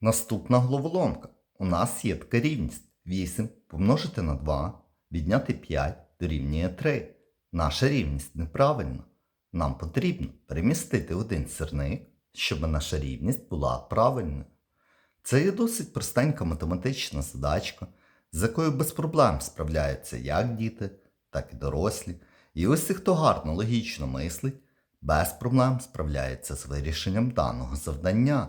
Наступна головоломка. У нас є така рівність. 8 помножити на 2, відняти 5 дорівнює 3. Наша рівність неправильна. Нам потрібно перемістити один сірник, щоб наша рівність була правильною. Це є досить простенька математична задачка, з якою без проблем справляються як діти, так і дорослі. І ось ті, хто гарно логічно мислить, без проблем справляється з вирішенням даного завдання.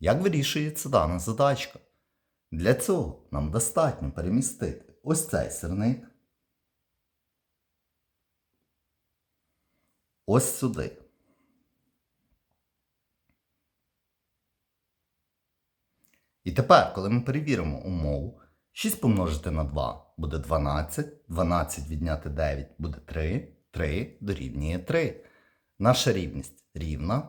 Як вирішується дана задачка? Для цього нам достатньо перемістити ось цей сирник. Ось сюди. І тепер, коли ми перевіримо умову, 6 помножити на 2 буде 12, 12 відняти 9 буде 3, 3 дорівнює 3. Наша рівність рівна,